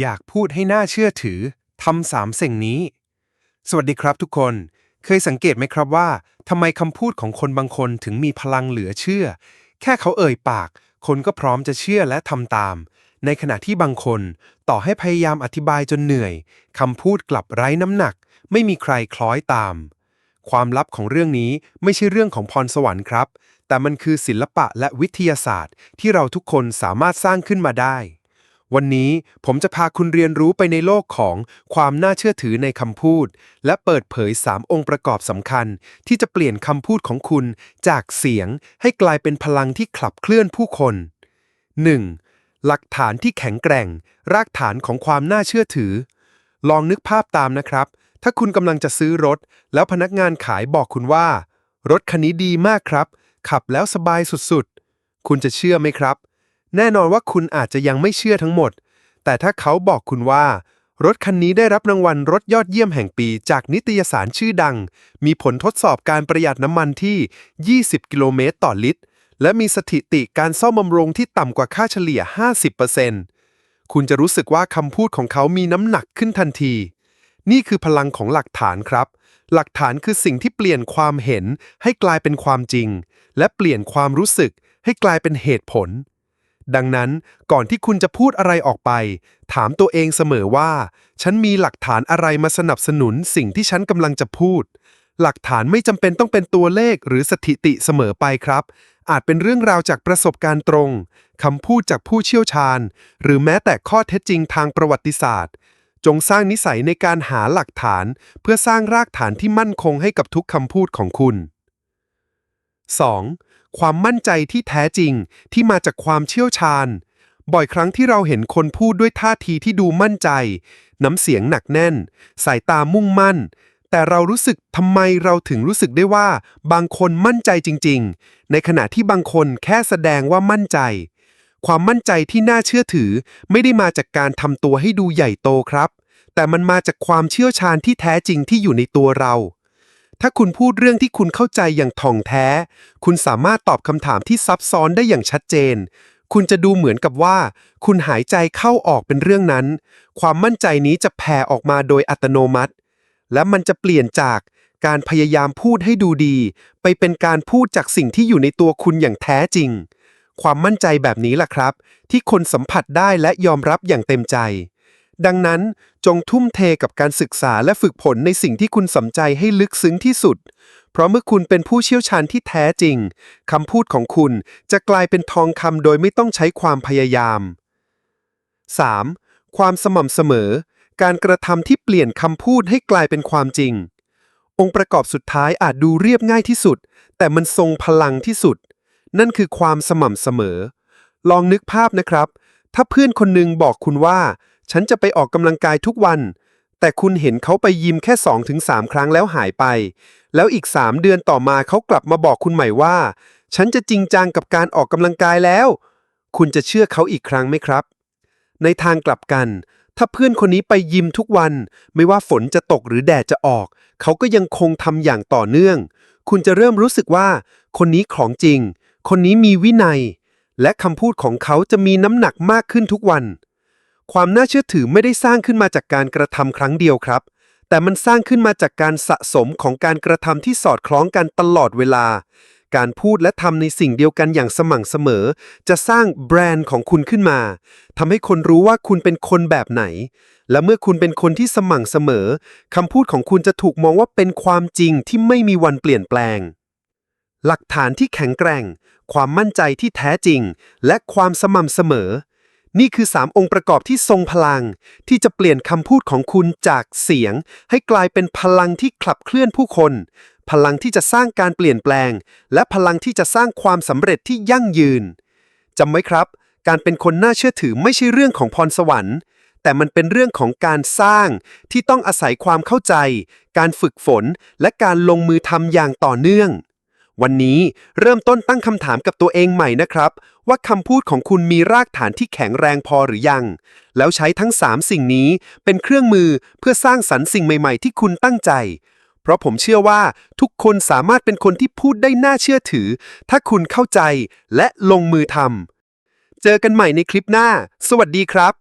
อยากพูดให้น่าเชื่อถือทำสามสิ่งนี้ สวัสดีครับทุกคน เคยสังเกตไหมครับว่าทำไมคำพูดของคนบางคนถึงมีพลังเหลือเชื่อ แค่เขาเอ่ยปาก คนก็พร้อมจะเชื่อและทำตาม ในขณะที่บางคนต่อให้พยายามอธิบายจนเหนื่อยคำพูดกลับไร้น้ำหนัก ไม่มีใครคล้อยตาม ความลับของเรื่องนี้ไม่ใช่เรื่องของพรสวรรค์ครับ แต่มันคือศิลปะและวิทยาศาสตร์ ที่เราทุกคนสามารถสร้างขึ้นมาได้ วันนี้ผมจะพาคุณเรียนรู้ไปในโลกของความน่าเชื่อถือในคำพูด และเปิดเผย 3 องค์ประกอบสำคัญ ที่จะเปลี่ยนคำพูดของคุณจากเสียงให้กลายเป็นพลังที่ขับเคลื่อนผู้คน 1. หลักฐานที่แข็งแกร่ง รากฐานของความน่าเชื่อถือ ลองนึกภาพตามนะครับ ถ้าคุณกำลังจะซื้อรถ แล้วพนักงานขายบอกคุณว่า รถคันนี้ดีมากครับ ขับแล้วสบายสุดๆ คุณจะเชื่อไหมครับ แน่นอนว่าคุณอาจจะยังไม่เชื่อทั้งหมด แต่ถ้าเขาบอกคุณว่า รถคันนี้ได้รับรางวัลรถยอดเยี่ยมแห่งปีจากนิตยสารชื่อดัง มีผลทดสอบการประหยัดน้ำมันที่ 20 กิโลเมตรต่อลิตร และมีสถิติการซ่อมบำรุงที่ต่ำกว่าค่าเฉลี่ย 50%คุณจะรู้สึกว่าคำพูดของเขามีน้ำหนักขึ้นทันที นี่คือพลังของหลักฐานครับหลักฐานคือสิ่งที่เปลี่ยนความเห็นให้กลายเป็นความจริง และเปลี่ยนความรู้สึกให้กลายเป็นเหตุผล ดังนั้นก่อนที่คุณจะพูดอะไรออกไป ถามตัวเองเสมอว่า ฉันมีหลักฐานอะไรมาสนับสนุนสิ่งที่ฉันกำลังจะพูด หลักฐานไม่จำเป็นต้องเป็นตัวเลขหรือสถิติเสมอไปครับ อาจเป็นเรื่องราวจากประสบการณ์ตรงคำพูดจากผู้เชี่ยวชาญ หรือแม้แต่ข้อเท็จจริงทางประวัติศาสตร์ จงสร้างนิสัยในการหาหลักฐาน เพื่อสร้างรากฐานที่มั่นคงให้กับทุกคำพูดของคุณ 2. ความมั่นใจที่แท้จริงที่มาจากความเชี่ยวชาญ บ่อยครั้งที่เราเห็นคนพูดด้วยท่าทีที่ดูมั่นใจ น้ำเสียงหนักแน่น สายตามุ่งมั่น แต่เรารู้สึกทำไมเราถึงรู้สึกได้ว่า บางคนมั่นใจจริง ๆ ในขณะที่บางคนแค่แสดงว่ามั่นใจ ความมั่นใจที่น่าเชื่อถือ ไม่ได้มาจากการทำตัวให้ดูใหญ่โตครับ แต่มันมาจากความเชี่ยวชาญที่แท้จริงที่อยู่ในตัวเรา ถ้าคุณพูดเรื่องที่คุณเข้าใจอย่างถ่องแท้ คุณสามารถตอบคำถามที่ซับซ้อนได้อย่างชัดเจน คุณจะดูเหมือนกับว่า คุณหายใจเข้าออกเป็นเรื่องนั้น ความมั่นใจนี้จะแผ่ออกมาโดยอัตโนมัติ และมันจะเปลี่ยนจากการพยายามพูดให้ดูดี ไปเป็นการพูดจากสิ่งที่อยู่ในตัวคุณอย่างแท้จริง ความมั่นใจแบบนี้ล่ะครับ ที่คนสัมผัสได้และยอมรับอย่างเต็มใจ ดังนั้นจงทุ่มเทกับการศึกษาและฝึกผลในสิ่งที่คุณสนใจให้ลึกซึ้งที่สุด เพราะเมื่อคุณเป็นผู้เชี่ยวชาญที่แท้จริงคำพูดของคุณจะกลายเป็นทองคำโดยไม่ต้องใช้ความพยายาม 3. ความสม่ำเสมอ การกระทำที่เปลี่ยนคำพูดให้กลายเป็นความจริง องค์ประกอบสุดท้ายอาจดูเรียบง่ายที่สุด แต่มันทรงพลังที่สุด นั่นคือความสม่ำเสมอ ลองนึกภาพนะครับ ถ้าเพื่อนคนหนึ่งบอกคุณว่า ฉันจะไปออกกำลังกายทุกวัน แต่คุณเห็นเขาไปยิมแค่ 2-3 ครั้งแล้วหายไป แล้วอีก 3 เดือนต่อมาเขากลับมาบอกคุณใหม่ว่า ฉันจะจริงจังกับการออกกำลังกายแล้ว คุณจะเชื่อเขาอีกครั้งไหมครับ ในทางกลับกัน ถ้าเพื่อนคนนี้ไปยิมทุกวัน ไม่ว่าฝนจะตกหรือแดดจะออก เขาก็ยังคงทำอย่างต่อเนื่อง คุณจะเริ่มรู้สึกว่า คนนี้ของจริง คนนี้มีวินัย และคำพูดของเขาจะมีน้ำหนักมากขึ้นทุกวัน ความน่าเชื่อถือไม่ได้สร้างขึ้นมาจากการกระทำครั้งเดียวครับ แต่มันสร้างขึ้นมาจากการสะสมของการกระทำที่สอดคล้องกันตลอดเวลา การพูดและทำในสิ่งเดียวกันอย่างสม่ำเสมอ จะสร้างแบรนด์ของคุณขึ้นมาทำให้คนรู้ว่าคุณเป็นคนแบบไหน และเมื่อคุณเป็นคนที่สม่ำเสมอคำพูดของคุณจะถูกมองว่าเป็นความจริงที่ไม่มีวันเปลี่ยนแปลงหลักฐานที่แข็งแกร่ง ความมั่นใจที่แท้จริง และความสม่ำเสมอ นี่คือ 3 องค์ประกอบที่ทรงพลัง ที่จะเปลี่ยนคำพูดของคุณจากเสียง ให้กลายเป็นพลังที่ขับเคลื่อนผู้คน พลังที่จะสร้างการเปลี่ยนแปลง และพลังที่จะสร้างความสำเร็จที่ยั่งยืนจำไว้ครับ การเป็นคนน่าเชื่อถือไม่ใช่เรื่องของพรสวรรค์ แต่มันเป็นเรื่องของการสร้างที่ต้องอาศัยความเข้าใจ การฝึกฝน และการลงมือทำอย่างต่อเนื่อง วันนี้เริ่มต้นตั้งคำถามกับตัวเองใหม่นะครับ ว่าคำพูดของคุณมีรากฐานที่แข็งแรงพอหรือยัง แล้วใช้ทั้ง 3 สิ่งนี้เป็นเครื่องมือเพื่อสร้างสรรค์สิ่งใหม่ ๆ ที่คุณตั้งใจ เพราะผมเชื่อว่าทุกคนสามารถเป็นคนที่พูดได้น่าเชื่อถือ ถ้าคุณเข้าใจและลงมือทำเจอกันใหม่ในคลิปหน้า สวัสดีครับ